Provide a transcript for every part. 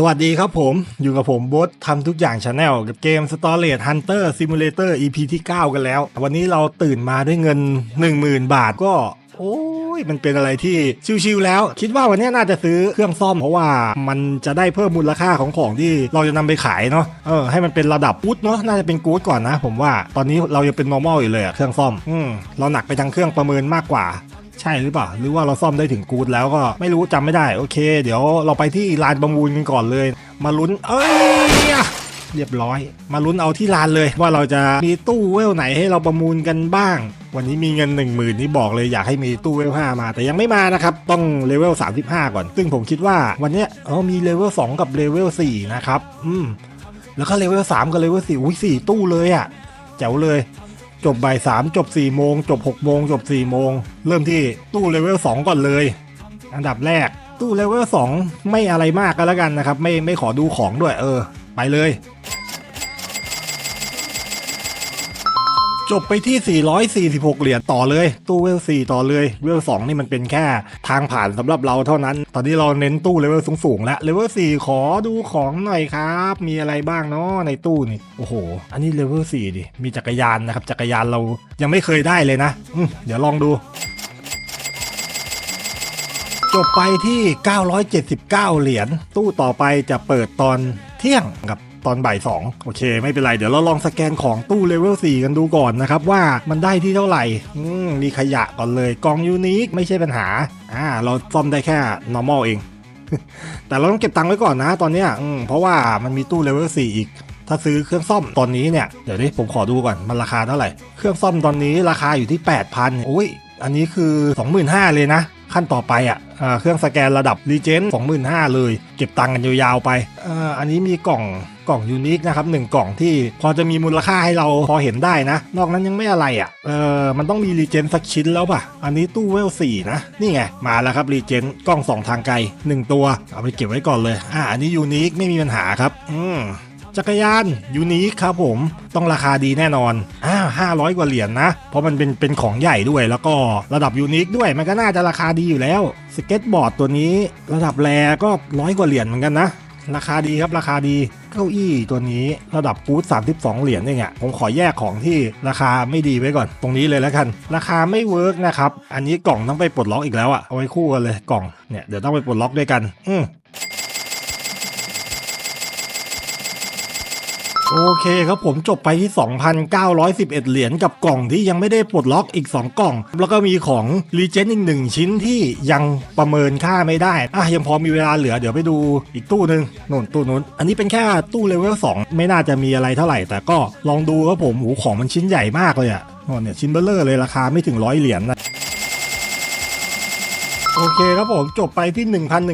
สวัสดีครับผม อยู่กับผมบททำทุกอย่างชาแนลกับเกม s t o r a g e Hunter Simulator EP ที่ 9 กันแล้ว วันนี้เราตื่นมาด้วยเงิน 10,000 บาทก็ โอ้ยมันเป็นอะไรที่ชิวๆแล้ว คิดว่าวันนี้น่าจะซื้อเครื่องซ่อมเพราะว่ามันจะได้เพิ่มมูลค่าของของที่เราจะนำไปขายเนาะเออให้มันเป็นระดับกู๊ดเนาะน่าจะเป็นกู๊ดก่อนนะ ผมว่าตอนนี้เรายังเป็น normal อยู่เลยอะเครื่องซ่อมอืมเราหนักไปทางเครื่องประเมินมากกว่า ใช่หรือเปล่าหรือว่าเราซ่อมได้ถึงกูดแล้วก็ไม่รู้จำไม่ได้ โอเค เดี๋ยวเราไปที่ลานประมูลกันก่อนเลย มาลุ้น เอ้ยเรียบร้อย มาลุ้นเอาที่ลานเลยว่าเราจะมีตู้เวลไหนให้เราประมูลกันบ้าง วันนี้มีเงิน 1 0,000นี่บอกเลยอยากให้มีตู้เวล5มา แต่ยังไม่มานะครับ ต้องเลเวล35 ก่อน ซึ่งผมคิดว่าวันนี้เออมีเลเวล2กับเลเวล4นะครับ อืม แล้วก็เลเวล3กับเลเวล4อุ้ยสี่ตู้เลยอะ่ะแจ๋วเลย จบบ่ายสามจบ4ี่โมงจบ6กโมงจบ4ี่โมง เริ่มที่ตู้เลเวล2ก่อนเลย อันดับแรก ตู้เลเวล2ไม่อะไรมากก็แล้วกันนะครับ ไม่ไม่ขอดูของด้วยเออ ไปเลย จบไปที่ 446 เหรียญต่อเลย ตู้เวล 4 ต่อเลย เวล 2 นี่มันเป็นแค่ทางผ่านสำหรับเราเท่านั้น ตอนนี้เราเน้นตู้เลเวลสูงๆแล้วเลเวล 4 ขอดูของหน่อยครับ มีอะไรบ้างเนาะในตู้นี่ โอ้โห อันนี้เลเวล 4 ดิ มีจักรยานนะครับ จักรยานเรายังไม่เคยได้เลยนะเดี๋ยวลองดูจบไปที่ 979 เหรียญ ตู้ต่อไปจะเปิดตอนเที่ยงกับ ตอนบ่าย2โอเค ไม่เป็นไร เดี๋ยวเราลองสแกนของตู้เลเวล4กันดูก่อนนะครับ ว่ามันได้ที่เท่าไหร่อืมมีขยะก่อนเลยกองยูนิคไม่ใช่ปัญหาอ่าเราซ่อมได้แค่ normal เอง แต่เราต้องเก็บตังค์ไว้ก่อนนะตอนเนี้ยอืมเพราะว่ามันมีตู้เลเวล4อีกถ้าซื้อเครื่องซ่อมตอนนี้เนี่ยเดี๋ยวนี้ผมขอดูก่อนมันราคาเท่าไหร่ เครื่องซ่อมตอนนี้ราคาอยู่ที่ 8,000โอ้ยอันนี้คือ 25,000 เลยนะ ขั้นต่อไปอะอ่าเครื่องสแกนระดับรีเจน25,000เลย เก็บตังค์กันยาวๆไปอ,อันนี้มีกล่องกล่องยูนิคนะครับหนึ่งกล่องที่พอจะมีมูลค่าให้เราพอเห็นได้นะ นอกนั้นยังไม่อะไรอะเออมันต้องมีรีเจนสักชิ้นแล้วป่ะ อันนี้ตู้เวล4นะ นี่ไง มาแล้วครับรีเจนกล้องสองทางไกล1ตัว เอาไปเก็บไว้ก่อนเลยอ่าอันนี้ยูนิคไม่มีปัญหาครับ อืม จักรยานยูนิคครับผมต้องราคาดีแน่นอนอ่าห้าร้อยกว่าเหรียญนะ เพราะมันเป็นเป็นของใหญ่ด้วย แล้วก็ระดับยูนิคด้วยมันก็น่าจะราคาดีอยู่แล้ว สเก็ตบอร์ดตัวนี้ ระดับแรก็ร้อยกว่าเหรียญเหมือนกันนะ ราคาดีครับราคาดีเก้าอี้ตัวนี้ระดับกู๊ด32 เหรียญเองอะผมขอแยกของที่ราคาไม่ดีไว้ก่อน ตรงนี้เลยแล้วกัน ราคาไม่เวิร์กนะครับ อันนี้กล่องต้องไปปลดล็อกอีกแล้วอะเอาไว้คู่กันเลยกล่องเนี่ยเดี๋ยวต้องไปปลดล็อกด้วยกัน อื โอเคครับผมจบไปที่ 2,911 เหรียญกับกล่องที่ยังไม่ได้ปลดล็อกอีก 2 กล่อง แล้วก็มีของรีเจนอีกหนึ่งชิ้นที่ยังประเมินค่าไม่ได้ อะยังพอมีเวลาเหลือเดี๋ยวไปดูอีกตู้หนึ่งโน่นตู้นู้น อันนี้เป็นแค่ตู้เลเวล2ไม่น่าจะมีอะไรเท่าไหร่ แต่ก็ลองดูครับผมหูของมันชิ้นใหญ่มากเลยอะ่ะโน่นเนี่ยชิ้นเบลเลอร์เลยราคาไม่ถึงร้อยเหรียญนะ โอเคครับผมจบไปที่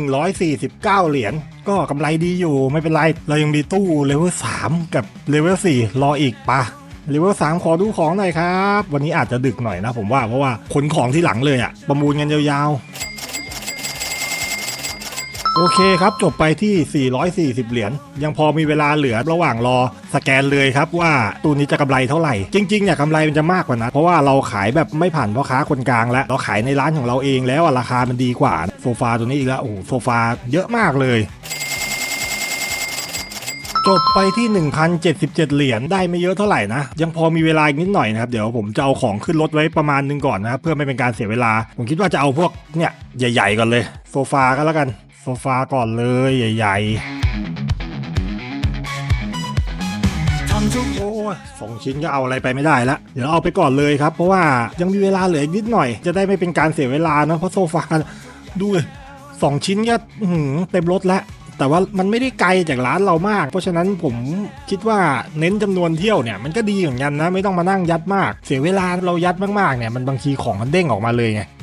1,149 เหรียญก็กำไรดีอยู่ไม่เป็นไร เรายังมีตู้เลเวล3กับเลเวล4รออีกปะเลเวล3ขอดูของหน่อยครับ วันนี้อาจจะดึกหน่อยนะผมว่าเพราะว่าขนของที่หลังเลยอะประมูลกันยาวๆ โอเคครับ จบไปที่ 440 เหรียญยังพอมีเวลาเหลือระหว่างรอสแกนเลยครับว่าตู้นี้จะกำไรเท่าไหร่ จริงๆเนี่ยกำไรมันจะมากกว่านั้นเพราะว่าเราขายแบบไม่ผ่านพ่อค้าคนกลางแล้วเราขายในร้านของเราเองแล้วราคามันดีกว่าโซฟาตัวนี้อีกแล้วโอ้โหโซฟาเยอะมากเลยจบไปที่ 1,077 เหรียญได้ไม่เยอะเท่าไหร่นะ ยังพอมีเวลาอีกนิดหน่อยนะครับ เดี๋ยวผมจะเอาของขึ้นรถไว้ประมาณนึงก่อนนะครับ เพื่อไม่เป็นการเสียเวลา ผมคิดว่าจะเอาพวกเนี่ยใหญ่ ๆก่อนเลย โซฟาก็แล้วกัน โซฟาก่อนเลยใหญ่ๆทำทุกโอ้ยสองชิ้นก็เอาอะไรไปไม่ได้ละเดี๋ยวเอาไปก่อนเลยครับ เพราะว่ายังมีเวลาเหลืออีกนิดหน่อย จะได้ไม่เป็นการเสียเวลานะเพราะโซฟาดูเลยสองชิ้นก็อื้อหือเต็มรถแล้วแต่ว่ามันไม่ได้ไกลจากร้านเรามาก เพราะฉะนั้นผมคิดว่าเน้นจำนวนเที่ยวเนี่ยมันก็ดีเหมือนกันนะ ไม่ต้องมานั่งยัดมาก เสียเวลาเรายัดมากๆเนี่ยมันบางทีของมันเด้งออกมาเลยไงอืม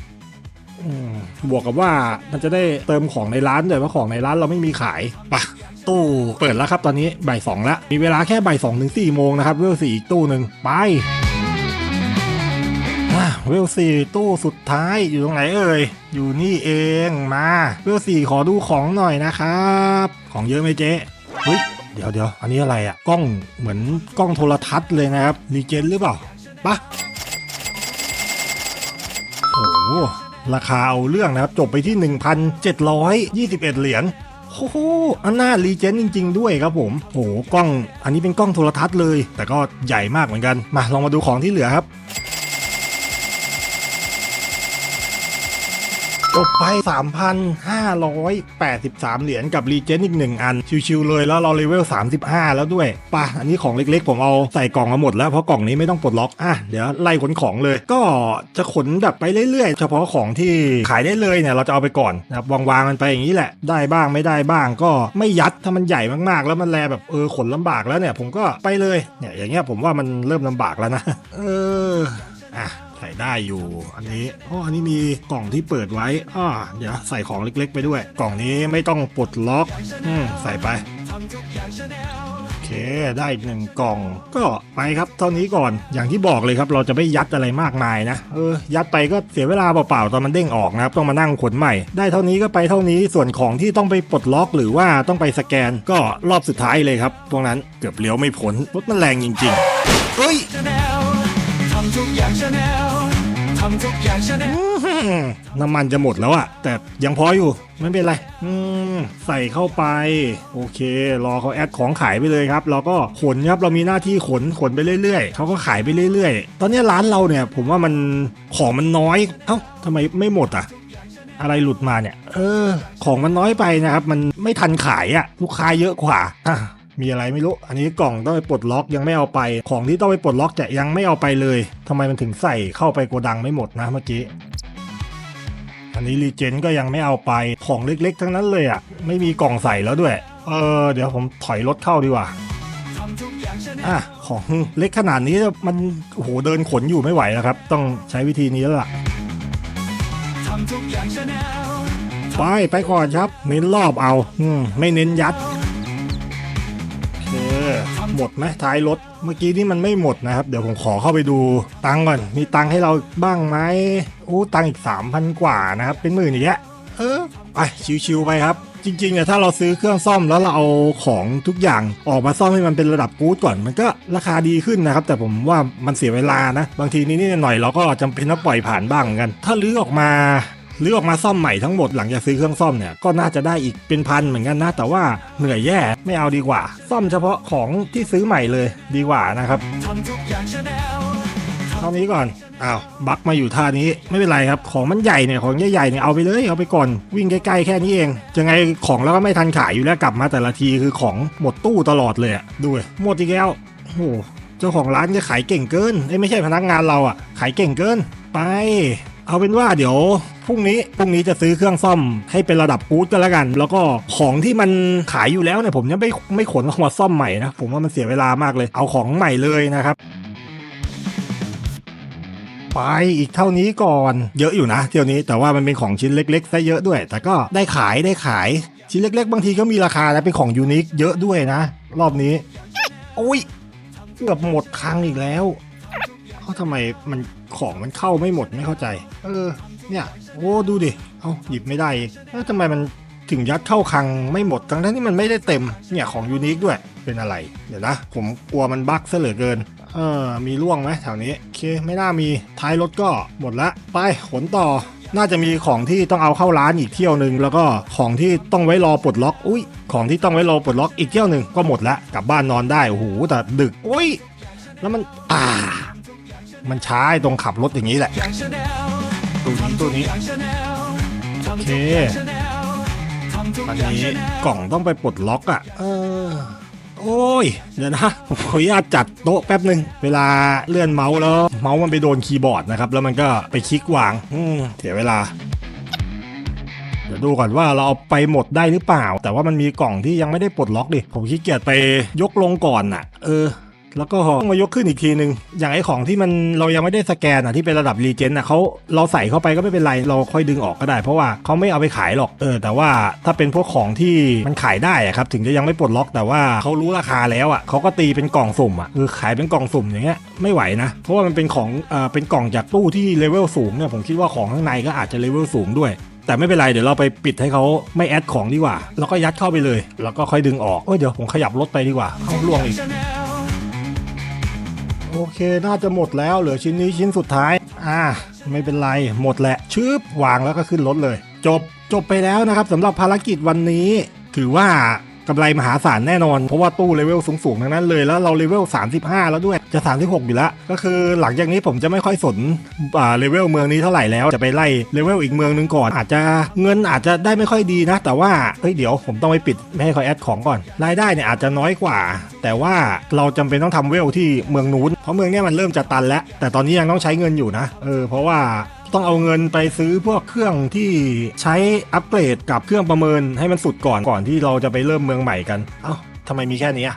บวกกับว่ามันจะได้เติมของในร้านด้วยเพราะของในร้านเราไม่มีขายปะตู้เปิดแล้วครับตอนนี้บ่ายสองแล้วมีเวลาแค่บ่ายสองถึงสี่โมงนะครับเวลสี่อีกตู้หนึ่งไปอะเวลสี่ตู้สุดท้ายอยู่ตรงไหนเอ่ย อยู่นี่เองมาเวลสี่ขอดูของหน่อยนะครับ ของเยอะไหมเจ๊เฮ้ยเดี๋ยวเดี๋ยวอันนี้อะไรอะกล้องเหมือนกล้องโทรทัศน์เลยนะครับรีเจนหรือเปล่าปะโอ้ ราคาเอาเรื่องนะครับ จบไปที่ 1,721 เหรียญโอ้โหอันน่ารีเจนจริง ๆ ด้วยครับผมโอ้โหกล้องอันนี้เป็นกล้องโทรทัศน์เลย แต่ก็ใหญ่มากเหมือนกัน มาลองมาดูของที่เหลือครับ จบไป 3,583 เหรียญกับรีเจนอีก 1 อัน ชิวๆเลยแล้วเราเลเวล 35 แล้วด้วยป่ะ อันนี้ของเล็กๆ ผมเอาใส่กล่องมาหมดแล้ว เพราะกล่องนี้ไม่ต้องปลดล็อก อะ เดี๋ยวไล่ขนของเลย ก็จะขนแบบไปเรื่อยๆ เฉพาะของที่ขายได้เลยเนี่ย เราจะเอาไปก่อนนะครับวางๆมันไปอย่างนี้แหละ ได้บ้างไม่ได้บ้างก็ไม่ยัดถ้ามันใหญ่มากๆ แล้วมันแลแบบเออขนลำบากแล้วเนี่ย ผมก็ไปเลยเนี่ยอย่างเงี้ยผมว่ามันเริ่มลำบากแล้วนะเอออะ ได้อยู่ อันนี้อ๋ออันนี้มีกล่องที่เปิดไว้อ่าเดี๋ยวใส่ของเล็ก ๆ ไปด้วย กล่องนี้ไม่ต้องปลดล็อกอืมใส่ไปโอเคได้หนึ่งกล่องก็ไปครับเท่านี้ก่อนอย่างที่บอกเลยครับ เราจะไม่ยัดอะไรมากมายนะเออยัดไปก็เสียเวลาเปล่าๆตอนมันเด้งออกนะครับต้องมานั่งขนใหม่ ได้เท่านี้ก็ไปเท่านี้ส่วนของที่ต้องไปปลดล็อกหรือว่าต้องไปสแกนก็รอบสุดท้ายเลยครับพวกนั้นเกือบเลี้ยวไม่พ้นรถมันแรงจริงๆเฮ้ย น้ำมันจะหมดแล้วอะแต่ยังพออยู่ไม่เป็นไรใส่เข้าไป โอเค รอเขาแอดของขายไปเลยครับ เราก็ขนครับเรามีหน้าที่ขนขนไปเรื่อยๆเขาก็ขายไปเรื่อยๆ ตอนนี้ร้านเราเนี่ย ผมว่ามันของมันน้อยเอ้าทำไมไม่หมดอะอะไรหลุดมาเนี่ย เออ ของมันน้อยไปนะครับ มันไม่ทันขายอะลูกค้าเยอะกว่าอะมีอะไรไม่รู้ อันนี้กล่องต้องไปปลดล็อกยังไม่เอาไป ของที่ต้องไปปลดล็อกจะยังไม่เอาไปเลยทำไมมันถึงใส่เข้าไปโกดังไม่หมดนะเมื่อกี้ อันนี้รีเจนก็ยังไม่เอาไปของเล็กๆ ทั้งนั้นเลยอะ ไม่มีกล่องใส่แล้วด้วย เออ เดี๋ยวผมถอยรถเข้าดีกว่าอะของเล็กขนาดนี้มันโอ้โหเดินขนอยู่ไม่ไหวแล้วครับ ต้องใช้วิธีนี้แล้วล่ะไปไปก่อนครับ เน้นรอบเอา อืมไม่เน้นยัด หมดไหมท้ายรถ เมื่อกี้นี่มันไม่หมดนะครับ เดี๋ยวผมขอเข้าไปดูตังก่อน มีตังให้เราบ้างไหมโอ้ตังอีก 3,000 กว่านะครับ เป็นหมื่นอีกแล้วเออไปชิวๆไปครับ จริงๆเนี่ยถ้าเราซื้อเครื่องซ่อมแล้วเราเอาของทุกอย่างออกมาซ่อมให้มันเป็นระดับกู๊ดก่อน มันก็ราคาดีขึ้นนะครับ แต่ผมว่ามันเสียเวลานะ บางทีนิดๆหน่อยเราก็จำเป็นต้องปล่อยผ่านบ้างกัน ถ้าลื้อออกมา หรือออกมาซ่อมใหม่ทั้งหมดหลังจากซื้อเครื่องซ่อมเนี่ยก็น่าจะได้อีกเป็นพันเหมือนกันนะ แต่ว่าเหนื่อยแย่ไม่เอาดีกว่า ซ่อมเฉพาะของที่ซื้อใหม่เลยดีกว่านะครับเท่านี้ก่อนอ้าวบักมาอยู่ท่านี้ไม่เป็นไรครับ ของมันใหญ่เนี่ยของใหญ่ๆเนี่ยเอาไปเลยเอาไปก่อนวิ่งใกล้ๆแค่นี้เองยังไงของแล้วก็ไม่ทันขายอยู่แล้วกลับมาแต่ละทีคือของหมดตู้ตลอดเลยอะดูหมดอีกแล้วโอ้หเจ้าของร้านจะขายเก่งเกินเอ้ไม่ใช่พนักงานเราอะขายเก่งเกินไป เอาเป็นว่าเดี๋ยวพรุ่งนี้พรุ่งนี้จะซื้อเครื่องซ่อมให้เป็นระดับกู๊ดก็แล้วกัน แล้วก็ของที่มันขายอยู่แล้วเนี่ยผมยังไม่ไม่ขนออกมาซ่อมใหม่นะผมว่ามันเสียเวลามากเลย เอาของใหม่เลยนะครับไปอีกเท่านี้ก่อนเยอะอยู่นะ เที่ยวนี้แต่ว่ามันเป็นของชิ้นเล็กๆซะเยอะด้วย แต่ก็ได้ขายได้ขายชิ้นเล็ก ๆ บางทีก็มีราคานะเป็นของยูนิคเยอะด้วยนะ รอบนี้โอ้ยเกือบหมดคลังอีกแล้ว เอ้าทำไมมันของมันเข้าไม่หมดไม่เข้าใจ เออ เนี่ยโอ้ดูดิ เอ้าหยิบไม่ได้อีกเอ้าทำไมมันถึงยัดเข้าคลังไม่หมดทั้งที่มันไม่ได้เต็ม เนี่ยของยูนิคด้วย เป็นอะไร เดี๋ยวนะ ผมกลัวมันบั๊กซะเหลือเกิน เออ มีร่วงไหมแถวนี้ โอเค ไม่น่ามี ท้ายรถก็หมดละ ไป ขนต่อ น่าจะมีของที่ต้องเอาเข้าร้านอีกเที่ยวหนึ่งแล้วก็ของที่ต้องไว้รอปลดล็อก อุ้ย ของที่ต้องไว้รอปลดล็อกอีกเที่ยวหนึ่งก็หมดละ กลับบ้านนอนได้ โอ้โห แต่ดึก อุ้ย แล้วมัน อ่า มันช้าไอ้ตรงขับรถอย่างนี้แหละอย่างชาแนลตัวนี้ตัวนี้อย่างชาแนลโอเคชาแนลทำทุกอันอย่างนี้ชาแนลกล่องต้องไปปลดล็อกอะ่ะ เออ โอ้ย เดี๋ยวนะผมขออนุญาตจัดโต๊ะแป๊บหนึ่งเวลาเลื่อนเมาส์แล้ว เมาส์มันไปโดนคีย์บอร์ดนะครับ แล้วมันก็ไปคลิกวาง อืมเสียเวลาเดี๋ยวดูก่อนว่าเราเอาไปหมดได้หรือเปล่า แต่ว่ามันมีกล่องที่ยังไม่ได้ปลดล็อกดิ ผมขี้เกียจไปยกลงก่อนน่ะ เออ แล้วก็ต้องมายกขึ้นอีกทีหนึ่งอย่างไอ้ของที่มันเรายังไม่ได้สแกนอะที่เป็นระดับรีเจนอะเขาเราใส่เข้าไปก็ไม่เป็นไรเราค่อยดึงออกก็ได้ เพราะว่าเขาไม่เอาไปขายหรอกเออ แต่ว่าถ้าเป็นพวกของที่มันขายได้อะครับถึงจะยังไม่ปลดล็อกแต่ว่าเขารู้ราคาแล้วอะเขาก็ตีเป็นกล่องสุ่มอะคือขายเป็นกล่องสุ่มอย่างเงี้ยไม่ไหวนะ เพราะว่ามันเป็นของเอ่อเป็นกล่องจากตู้ที่เลเวลสูงเนี่ยผมคิดว่าของข้างในก็อาจจะเลเวลสูงด้วยแต่ไม่เป็นไร เดี๋ยวเราไปปิดให้เขาไม่แอดของดีกว่า แล้วก็ยัดเข้าไปเลย แล้วก็ค่อยดึงออกเอ้ยเดี๋ยวผมขยับรถไปดีกว่าเอาล่วงอีก โอเคน่าจะหมดแล้วเหลือชิ้นนี้ชิ้นสุดท้าย อ่า ไม่เป็นไรหมดแหละชืบวางแล้วก็ขึ้นรถเลย จบจบไปแล้วนะครับสำหรับภารกิจวันนี้ ถือว่า กำไรมหาศาลแน่นอน เพราะว่าตู้เลเวลสูงๆทั้งนั้นเลย แล้วเราเลเวล 35 แล้วด้วย จะ 36 อยู่แล้ว ก็คือหลังจากนี้ผมจะไม่ค่อยสนเลเวลเมืองนี้เท่าไหร่แล้ว จะไปไล่เลเวลอีกเมืองหนึงก่อน อาจจะเงินอาจจะได้ไม่ค่อยดีนะ แต่ว่า เฮ้ย เดี๋ยวผมต้องไปปิดไม่ให้เขาแอดของก่อน รายได้เนี่ยอาจจะน้อยกว่า แต่ว่าเราจำเป็นต้องทำเวลที่เมืองนู้น เพราะเมืองเนี้ยมันเริ่มจะตันแล้ว แต่ตอนนี้ยังต้องใช้เงินอยู่นะ เออ เพราะว่า ต้องเอาเงินไปซื้อพวกเครื่องที่ใช้อัปเกรดกับเครื่องประเมินให้มันสุดก่อนก่อนที่เราจะไปเริ่มเมืองใหม่กัน เอ้าทำไมมีแค่นี้อะ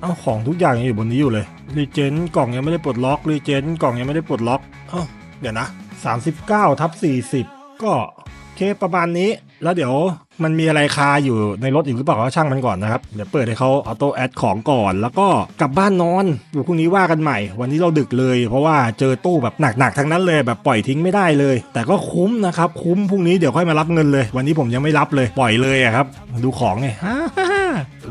เอ้าของทุกอย่างยังอยู่บนนี้อยู่เลยรีเจนกล่องยังไม่ได้ปลดล็อกรีเจนกล่องยังไม่ได้ปลดล็อกเอ้าเดี๋ยวนะ39ทับ40 ก็เคประมาณนี้แล้วเดี๋ยว มันมีอะไรคาอยู่ในรถอีกหรือเปล่าก็ช่างมันก่อนนะครับ เดี๋ยวเปิดให้เขาออโต้แอดของก่อน แล้วก็กลับบ้านนอนเดี๋ยวพรุ่งนี้ว่ากันใหม่ วันนี้เราดึกเลย เพราะว่าเจอตู้แบบหนักๆทั้งนั้นเลยแบบปล่อยทิ้งไม่ได้เลย แต่ก็คุ้มนะครับคุ้มพรุ่งนี้เดี๋ยวค่อยมารับเงินเลย วันนี้ผมยังไม่รับเลยปล่อยเลยอะครับดูของไง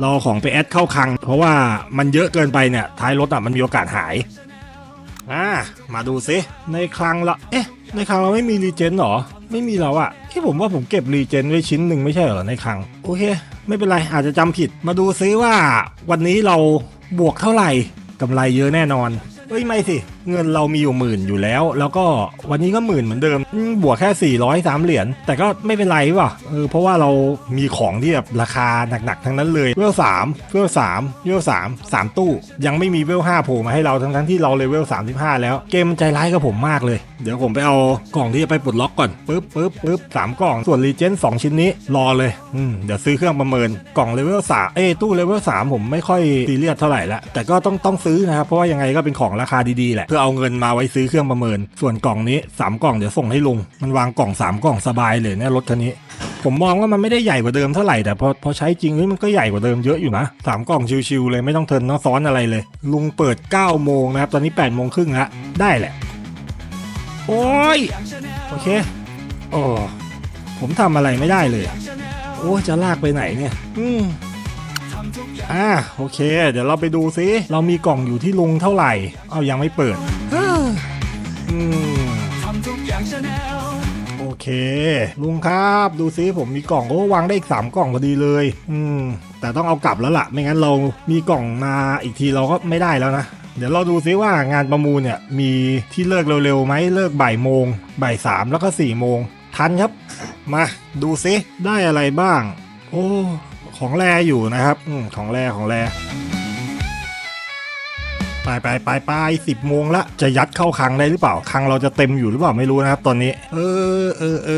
รอของไปแอดเข้าคลัง เพราะว่ามันเยอะเกินไปเนี่ยท้ายรถอะมันมีโอกาสหายอ่ามาดูซิในคลังละเอ๊ะในคลังเราไม่มีรีเจนหรอ ไม่มีแล้วอะที่ผมว่าผมเก็บรีเจนไว้ชิ้นหนึ่งไม่ใช่เหรอในคลัง โอเค ไม่เป็นไรอาจจะจำผิด มาดูซิว่าวันนี้เราบวกเท่าไหร่กำไรเยอะแน่นอนเอ้ยไม่สิเงินเรามีอยู่หมื่นอยู่แล้ว แล้วก็วันนี้ก็หมื่นเหมือนเดิม บวกแค่ 400 3 เหรียญ แต่ก็ไม่เป็นไรว่ะเออเพราะว่าเรามีของที่แบบราคาหนักๆ ทั้งนั้นเลยเวล3เวล3เวล3 3ตู้ ยังไม่มีเวล5โผล่มาให้เราทั้งๆที่เราเลเวล35แล้ว เกมมันใจร้ายกับผมมากเลย เดี๋ยวผมไปเอากล่องที่จะไปปลดล็อกก่อนปึ๊บปึ๊บปึ๊บสามกล่อง ส่วนรีเจน2ชิ้นนี้รอเลยอืมเดี๋ยวซื้อเครื่องประเมินกล่องเลเวล3เอ้ตู้เลเวล3ผมไม่ค่อยซีเรียสเท่าไหร่ละแต่ก็ต้องต้องซื้อนะครับเพราะว่ายังไงก็เป็นของราคาดีๆแหละพื่อเอาเงินมาไว้ซื้อเครื่องประเมิน ส่วนกล่องนี้ 3 กล่องเดี๋ยวส่งให้ลุง มันวางกล่อง 3 กล่องสบายเลยเนี่ยรถคันนี้ ผมมองว่ามันไม่ได้ใหญ่กว่าเดิมเท่าไหร่แต่พอพอใช้จริงเฮ้ยมันก็ใหญ่กว่าเดิมเยอะอยู่นะสามกล่องชิวๆเลยไม่ต้องเทินต้องซ้อนอะไรเลย ลุงเปิด9โมงนะครับตอนนี้8โมงครึ่งละได้แหละ โอ้ยโอเคโอ้ผมทำอะไรไม่ได้เลย โอ้จะลากไปไหนเนี่ย อืม อ่าโอเค เดี๋ยวเราไปดูซิเรามีกล่องอยู่ที่ลุงเท่าไหร่ เอายังไม่เปิดอืมทำทุกอย่างชาแนลโอเค ลุงครับดูซิผมมีกล่องโอ้วางได้อีก3กล่องพอดีเลย อืม แต่ต้องเอากลับแล้วล่ะ ไม่งั้นเรามีกล่องมาอีกทีเราก็ไม่ได้แล้วนะเดี๋ยวเราดูซิว่างานประมูลเนี่ยมีที่เลิกเร็วๆไหมเลิกบ่ายโมงบ่ายสามแล้วก็4ี่โมงทันครับ มาดูซิได้อะไรบ้าง โอ้ ของแรอยู่นะครับอมของแรของแรไปไปไปไปสิบโมงละจะยัดเข้าคังได้หรือเปล่าคังเราจะเต็มอยู่หรือเปล่าไม่รู้นะครับตอนนี้ เออเออเอ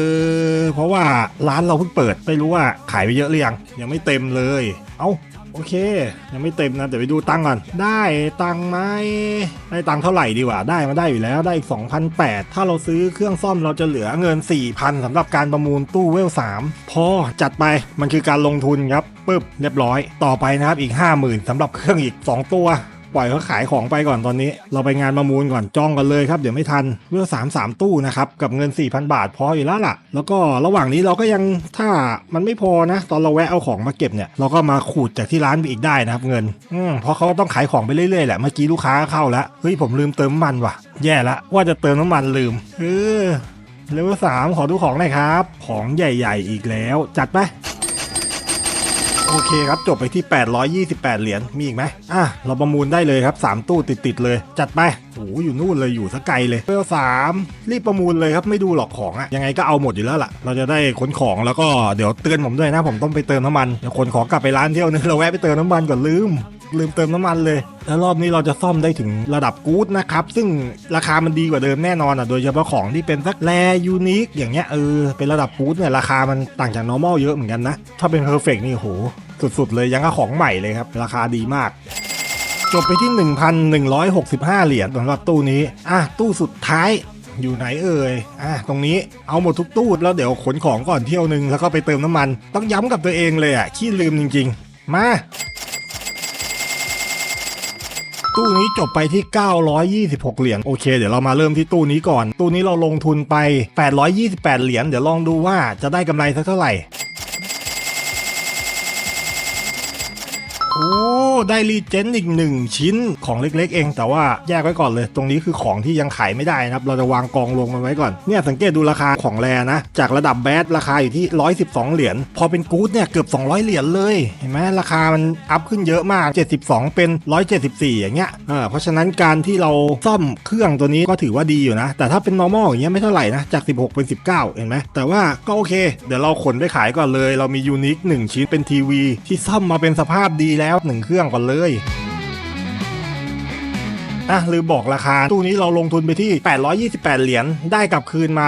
อเพราะว่าร้านเราเพิ่งเปิดไม่รู้ว่าขายไปเยอะหรือยังยังไม่เต็มเลย เอา โอเค ยังไม่เต็มนะเดี๋ยวไปดูตังก่อน ได้ตังไหมได้ตังเท่าไหร่ดีกว่าได้มาได้อยู่แล้วได้อีก2,008ถ้าเราซื้อเครื่องซ่อมเราจะเหลือเงิน 4,000สำหรับการประมูลตู้เวล3พอจัดไปมันคือการลงทุนครับปึ๊บเรียบร้อย ต่อไปนะครับอีก 50,000สำหรับเครื่องอีก 2 ตัว ปล่อยเขาขายของไปก่อนตอนนี้ เราไปงานประมูลก่อนจองกันเลยครับ เดี๋ยวไม่ทันเรื่อสามสามตู้นะครับ กับเงิน 4,000 บาทพออยู่แล้วล่ะ แล้วก็ระหว่างนี้เราก็ยังถ้ามันไม่พอนะ ตอนเราแวะเอาของมาเก็บเนี่ยเราก็มาขูดจากที่ร้านไปอีกได้นะครับเงินอืมเพราะเขาต้องขายของไปเรื่อยๆแหละเมื่อกี้ลูกค้าเข้าแล้วเฮ้ยผมลืมเติมน้ำมันว่ะ แย่ละว่าจะเติมน้ำมันลืมเออเลเวลสามขอดูของหน่อยครับ ของใหญ่ ๆ อีกแล้ว จัดไป โอเคครับ จบไปที่ 828 เหรียญมีอีกไหมอะเราประมูลได้เลยครับ 3 ตู้ติดๆเลย จัดไปโอ้อยู่นู่นเลยอยู่สไกลเลยเวลสามรีบประมูลเลยครับไม่ดูหรอกของอะยังไงก็เอาหมดอยู่แล้วล่ะ เราจะได้ขนของแล้วก็เดี๋ยวเตือนผมด้วยนะผมต้องไปเติมน้ำมันเดี๋ยวขนของกลับไปร้านเที่ยวนึงเราแวะไปเติมน้ำมันก่อนลืม ลืมเติมน้ำมันเลย แล้วรอบนี้เราจะซ่อมได้ถึงระดับกู๊ดนะครับ ซึ่งราคามันดีกว่าเดิมแน่นอนอะ โดยเฉพาะของที่เป็นสักแรยูนิคอย่างเงี้ยเออ เป็นระดับกู๊ดเนี่ยราคามันต่างจาก normal เยอะเหมือนกันนะ ถ้าเป็น perfect นี่โห สุดๆเลยยังกับของใหม่เลยครับ ราคาดีมากจบไปที่ 1,165 เหรียญสำหรับตู้นี้ อะ ตู้สุดท้ายอยู่ไหนเอ่ย อะ ตรงนี้เอาหมดทุกตู้แล้วเดี๋ยวขนของก่อนเที่ยวนึง แล้วก็ไปเติมน้ำมัน ต้องย้ำกับตัวเองเลยอะขี้ลืมจริง ๆ มา ตู้นี้จบไปที่ 926 เหรียญโอเค เดี๋ยวเรามาเริ่มที่ตู้นี้ก่อน ตู้นี้เราลงทุนไป 828 เหรียญเดี๋ยวลองดูว่าจะได้กำไรสักเท่าไหร่ โอ้ได้รีเจนอีกหนึ่งชิ้นของเล็กๆ เอง แต่ว่าแยกไว้ก่อนเลย ตรงนี้คือของที่ยังขายไม่ได้นะครับ เราจะวางกองลงมันไว้ก่อน เนี่ยสังเกตดูราคาของแรนะ จากระดับแบดราคาอยู่ที่ 112 เหรียญ พอเป็นกู๊ดเนี่ยเกือบ 200 เหรียญเลย เห็นไหมราคามันอัพขึ้นเยอะมาก 72 เป็น 174 อย่างเงี้ยเออเพราะฉะนั้นการที่เราซ่อมเครื่องตัวนี้ก็ถือว่าดีอยู่นะ แต่ถ้าเป็น normal อย่างเงี้ยไม่เท่าไหร่นะ จาก 16 เป็น 19 เห็นไหมแต่ว่าก็โอเค เดี๋ยวเราขนไปขายก่อนเลย เรามียูนิค1ชิ้นเป็นทีวีที่ซ่อมมาเป็นสภาพดีแล้ว1เครื่องก่อนเลยอะลืมบอกราคา ตู้นี้เราลงทุนไปที่ 828 เหรียญ ได้กลับคืนมา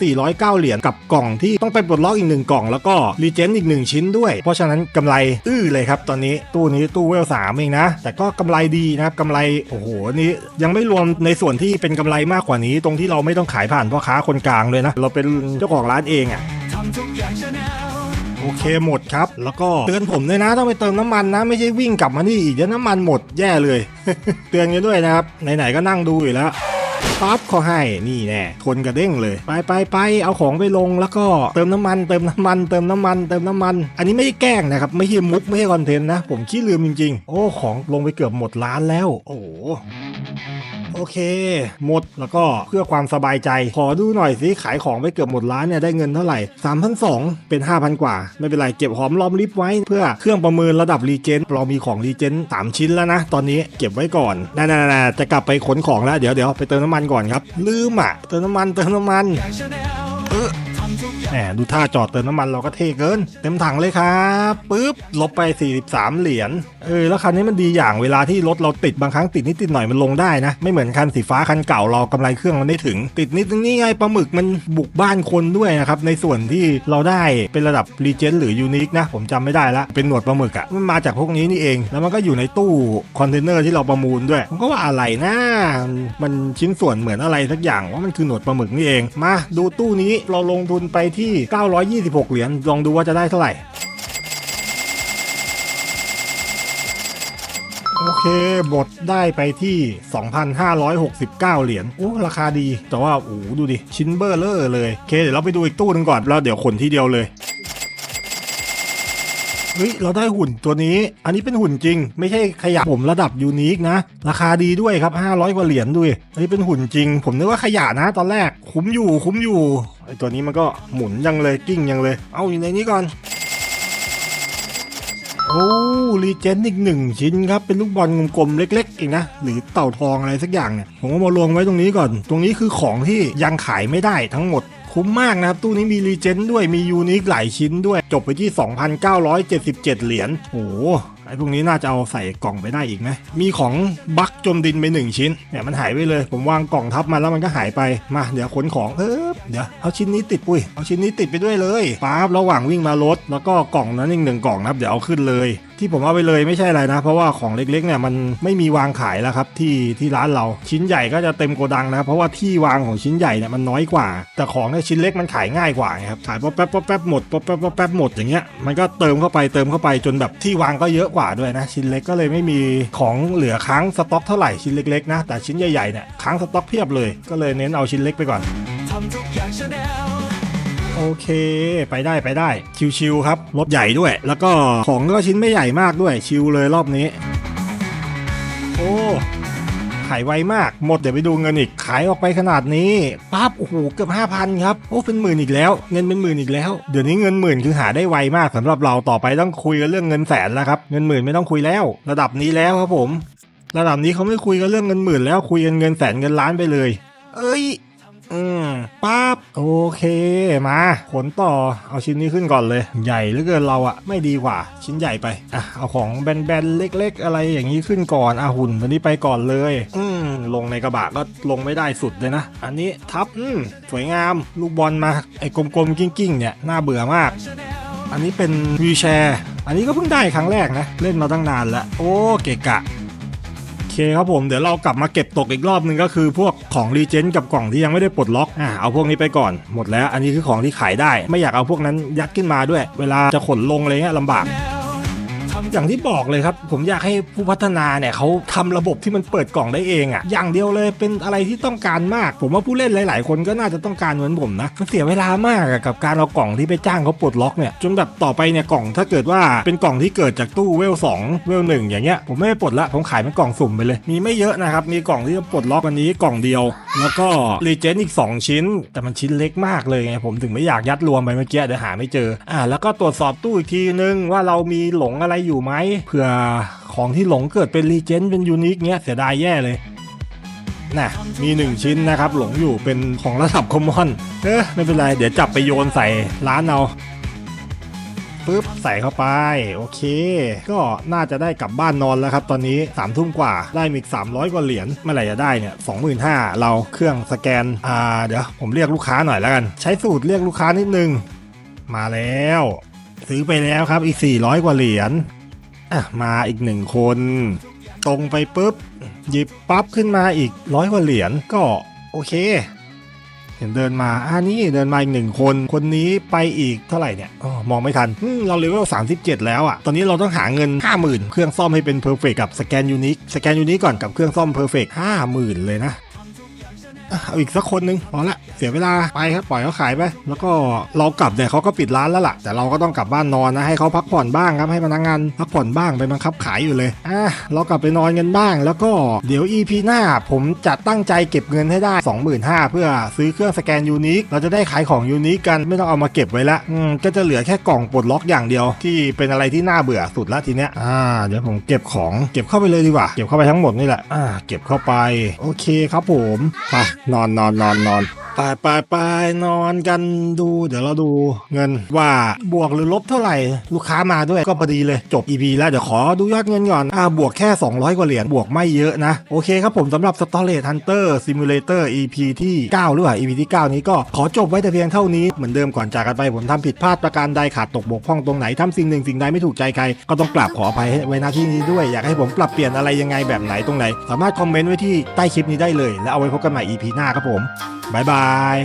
2,409 เหรียญ กับกล่องที่ต้องไปปลดล็อกอีกหนึ่งกล่อง แล้วก็รีเจนอีกหนึ่งชิ้นด้วย เพราะฉะนั้นกำไรอื้อเลยครับ ตอนนี้ตู้นี้ตู้เวลสามเองนะ แต่ก็กำไรดีนะครับกำไร โอ้โห นี้ยังไม่รวมในส่วนที่เป็นกำไรมากกว่านี้ ตรงที่เราไม่ต้องขายผ่านพ่อค้าคนกลางเลยนะ เราเป็นเจ้าของร้านเองอะ อย่างชาแนลโอเคหมดครับ แล้วก็เตือนผมด้วยนะต้องไปเติมน้ำมันนะ ไม่ใช่วิ่งกลับมานี่อีกเดี๋ยวน้ำมันหมดแย่เลย เตือนกันด้วยนะครับไหนๆก็นั่งดูอยู่แล้วปั๊บเขาให้นี่แน่ทนกระเด้งเลย ไปไปไปเอาของไปลงแล้วก็เติมน้ำมัน เติมน้ำมัน เติมน้ำมัน เติมน้ำมัน อันนี้ไม่ได้แกล้งนะครับ ไม่ใช่มุกไม่ใช่คอนเทนต์นะ ผมขี้ลืมจริงๆ โอ้ของลงไปเกือบหมดร้านแล้ว โอ้ โอเค หมดแล้วก็เพื่อความสบายใจ ขอดูหน่อยสิขายของไปเกือบหมดร้านเนี่ยได้เงินเท่าไหร่3,200 เป็น 5,000 กว่า ไม่เป็นไรเก็บหอมรอมริบไว้ เพื่อเครื่องประเมินระดับรีเจนเรามีของรีเจนสามชิ้นแล้วนะ ตอนนี้เก็บไว้ก่อนน่าๆจะกลับไปขนของแล้วเดี๋ยวเดี๋ยวไปเติมน้ำมันก่อนครับ ลืมอะเติมน้ำมันเติมน้ำมันเออ แหมดูท่าจอดเติมน้ำมันเราก็เท่เกิน เต็มถังเลยครับปึ๊บลบไป 43 เหรียญเออแล้วคันนี้มันดีอย่างเวลาที่รถเราติดบางครั้งติดนิดติดหน่อยมันลงได้นะ ไม่เหมือนคันสีฟ้าคันเก่าเรากำไรเครื่องมันไม่ถึง ติดนิดนี่ไงปลาหมึกมันบุกบ้านคนด้วยนะครับในส่วนที่เราได้เป็นระดับรีเจนหรือยูนิคนะผมจำไม่ได้ละเป็นหนวดปลาหมึกอะมันมาจากพวกนี้นี่เอง แล้วมันก็อยู่ในตู้คอนเทนเนอร์ที่เราประมูลด้วยผมก็ว่าอะไรนะมันชิ้นส่วนเหมือนอะไรสักอย่างว่ามันคือหนวดปลาหมึกนี่เองมาดูตู้นี้เราลงทุนไปที่ 926 เหรียญลองดูว่าจะได้เท่าไหร่ โอเคบทได้ไปที่ 2,569 เหรียญโอ้ราคาดี แต่ว่าโอ้ดูดิ ชิ้นเบอร์เลอร์เลยโอเคเดี๋ยวเราไปดูอีกตู้หนึงก่อน แล้วเดี๋ยวขนทีเดียวเลยเฮ้ยเราได้หุ่นตัวนี้ อันนี้เป็นหุ่นจริง ไม่ใช่ขยะผมระดับยูนิคนะ ราคาดีด้วยครับ 500 กว่าเหรียญด้วย อันนี้เป็นหุ่นจริง ผมนึกว่าขยะนะตอนแรก คุ้มอยู่คุ้มอยู่ ไอตัวนี้มันก็หมุนยังเลยกิ้งยังเลย เอาอยู่ในนี้ก่อน โอ้รีเจนอีกหนึ่งชิ้นครับ เป็นลูกบอลกลมๆเล็กๆเองนะ หรือเต่าทองอะไรสักอย่างเนี่ย ผมก็มาลงไว้ตรงนี้ก่อน ตรงนี้คือของที่ยังขายไม่ได้ทั้งหมดคุ้มมากนะครับ ตู้นี้มีรีเจนด้วยมียูนิคหลายชิ้นด้วย จบไปที่ 2,977 เหรียญโอ้ ไอ้พวกนี้น่าจะเอาใส่กล่องไปได้อีกไหมมีของบักจมดินไปหนึ่งชิ้นเนี่ยมันหายไปเลย ผมวางกล่องทับมาแล้วมันก็หายไปมาเดี๋ยวขนของเออเดี๋ยวเอาชิ้นนี้ติดปุ้ยเอาชิ้นนี้ติดไปด้วยเลยป๊าบระหว่างวิ่งมารถ แล้วก็กล่องนั้นอีกหนึ่งกล่องนะครับเดี๋ยวเอาขึ้นเลยที่ผมเอาไปเลยไม่ใช่อะไรนะ เพราะว่าของเล็กๆเนี่ยมันไม่มีวางขายแล้วครับที่ที่ร้านเราชิ้นใหญ่ก็จะเต็มโกดังนะเพราะว่าที่วางของชิ้นใหญ่เนี่ยมันน้อยกว่า แต่ของเนี่ยชิ้นเล็กมันขายง่ายกว่าครับขายป๊อปแป๊บป๊อปแป๊บหมดป๊อปแป๊บป๊อปแป๊บหมดอย่างเงี้ยมันก็เติมเข้าไปเติมเข้าไปจนแบบที่วางก็เยอะกว่าด้วยนะ ชิ้นเล็กก็เลยไม่มีของเหลือค้างสต็อกเท่าไหร่ชิ้นเล็กๆนะ แต่ชิ้นใหญ่ๆเนี่ยค้างสต็อกเพียบเลย ก็เลยเน้นเอาชิ้นเล็กไปก่อนโอเค ไปได้ไปได้ ชิวๆครับรถใหญ่ด้วย แล้วก็ของก็ชิ้นไม่ใหญ่มากด้วยชิวเลยรอบนี้ โอ้ ขายไวมาก หมดเดี๋ยวไปดูเงินอีก ขายออกไปขนาดนี้ปั๊บโอ้โหเกือบ5,000ครับโอ้เป็นหมื่นอีกแล้ว เงินเป็นหมื่นอีกแล้ว เดี๋ยวนี้เงินหมื่นคือหาได้ไวมากสำหรับเราต่อไปต้องคุยกันเรื่องเงินแสนแล้วครับเงินหมื่นไม่ต้องคุยแล้ว ระดับนี้แล้วครับผม ระดับนี้เขาไม่คุยกันเรื่องเงินหมื่นแล้วคุยกันเงินแสนเงินล้านไปเลย เอ้ย อืมปั๊บโอเคมาขนต่อเอาชิ้นนี้ขึ้นก่อนเลย ใหญ่เหลือเกินเราอะไม่ดีกว่า ชิ้นใหญ่ไปอะเอาของแบนๆเล็ก ๆ อะไรอย่างนี้ขึ้นก่อนอะหุ่นตัวนี้ไปก่อนเลย อืมลงในกระบะก็ลงไม่ได้สุดเลยนะ อันนี้ทับอืมสวยงามลูกบอลมาไอ้กลมๆกิ้งๆเนี่ยน่าเบื่อมาก อันนี้เป็นวีแชร์ อันนี้ก็เพิ่งได้ครั้งแรกนะ เล่นมาตั้งนานแล้วโอ้เกะกะ คครับผมเดี๋ยวเรากลับมาเก็บตกอีกรอบหนึงก็คือพวกของรีเจนกับกล่องที่ยังไม่ได้ปลดล็อกอ่าเอาพวกนี้ไปก่อนหมดแล้ว อันนี้คือของที่ขายได้ ไม่อยากเอาพวกนั้นยัดขึ้นมาด้วย เวลาจะขนลงอะไรเงี้ยลำบาก อย่างที่บอกเลยครับ ผมอยากให้ผู้พัฒนาเนี่ยเขาทำระบบที่มันเปิดกล่องได้เองอะ่ะอย่างเดียวเลยเป็นอะไรที่ต้องการมาก ผมว่าผู้เล่นหลาย ๆ คนก็น่าจะต้องการเหมือนผมนะมันเสียเวลามากอะกับการเอากล่องที่ไปจ้างเขาปลดล็อกเนี่ยจนแบบต่อไปเนี่ยกล่องถ้าเกิดว่าเป็นกล่องที่เกิดจากตู้เวลสองเวลหนึ่งอย่างเงี้ยผมไม่ปลดละผมขายเป็นกล่องสุ่มไปเลย มีไม่เยอะนะครับมีกล่องที่จะปลดล็อกอันนี้กล่องเดียว แล้วก็รีเจนอีก 2 ชิ้น แต่มันชิ้นเล็กมากเลยไงผมถึงไม่อยากยัดรวมไปเมื่อกี้เดี๋ยวหาไม่เจออ่าแล้วก็ตรวจสอบตู้อีกทีนึงว่าเรามีหลงอะไรอยู่ไหมเผื่อของที่หลงเกิดเป็นรีเจนเป็นยูนิคเงี้ยเสียดายแย่เลยน่ะมีหนึ่งชิ้นนะครับ หลงอยู่เป็นของระดับคอมมอนเออไม่เป็นไร เดี๋ยวจับไปโยนใส่ร้านเอาปึ๊บใส่เข้าไป โอเค ก็น่าจะได้กลับบ้านนอนแล้วครับ ตอนนี้3ามทุ่มกว่าได้มีอีก300 กว่าเหรียญเมื่อไหร่จะได้เนี่ย25,000เราเครื่องสแกน อ่า เดี๋ยว ผมเรียกลูกค้าหน่อยแล้วกัน ใช้สูตรเรียกลูกค้านิดนึง มาแล้ว ซื้อไปแล้วครับอีก400 กว่าเหรียญ อะมาอีกหนึ่งคน ตรงไปปุ๊บ หยิบปั๊บขึ้นมาอีกร้อยกว่าเหรียญก็โอเค เห็นเดินมาอ่านี่เดินมาอีกหนึ่งคน คนนี้ไปอีกเท่าไหร่เนี่ยออมองไม่ทันเราเลเวล37 แล้วอะ่ะ ตอนนี้เราต้องหาเงิน 50,000 เครื่องซ่อมให้เป็นเพอร์เฟกกับสแกนยูนิคสแกนยูนิคก่อนกับเครื่องซ่อมเพอร์เฟก50,000เลยนะ เอาอีกสักคนนึงพอละเสียเวลาไปครับปล่อยเขาขายไปแล้วก็เรากลับเนี่ยเขาก็ปิดร้านแล้วล่ะ แต่เราก็ต้องกลับบ้านนอนนะให้เขาพักผ่อนบ้างครับให้พนักงานพักผ่อนบ้างไปบังคับขายอยู่เลยอะเรากลับไปนอนกันบ้าง แล้วก็เดี๋ยว EP หน้า ผมจะตั้งใจเก็บเงินให้ได้ 25,000เพื่อซื้อเครื่องสแกนยูนิคเราจะได้ขายของยูนิคกันไม่ต้องเอามาเก็บไว้ละอืมก็จะเหลือแค่กล่องปลดล็อกอย่างเดียว ที่เป็นอะไรที่น่าเบื่อสุดละทีเนี้ยอ่าเดี๋ยวผมเก็บของเก็บเข้าไปเลยดีกว่าเก็บเข้าไปทั้งหมดนี่แหละอ่าเก็บเข้าไปโอเคครับผมไปนอนนอนนอนนอนไปไปไปนอนกันดู เดี๋ยวเราดูเงินว่าบวกหรือลบเท่าไหร่ ลูกค้ามาด้วยก็พอดีเลยจบ EP แล้วเดี๋ยวขอดูยอดเงินก่อนอ่าบวกแค่ 200 กว่าเหรียญบวกไม่เยอะนะ โอเคครับผมสำหรับ Storage Hunter Simulator EP ที่ 9 หรือเปล่า EP ที่ 9 นี้ก็ขอจบไว้แต่เพียงเท่านี้เหมือนเดิมก่อนจากกันไปผมทำผิดพลาดประการใดขาดตกบกพร่องตรงไหนทำสิ่งหนึ่งสิ่งใดไม่ถูกใจใครก็ต้องกราบขออภัยให้ไว้หน้าที่นี้ด้วยอยากให้ผมปรับเปลี่ยนอะไรยังไงแบบไหนตรงไหน สามารถคอมเมนต์ไว้ที่ใต้คลิปนี้ได้เลย แล้วเอาไว้พบกันใหม่ EP หน้าครับผมบายบาย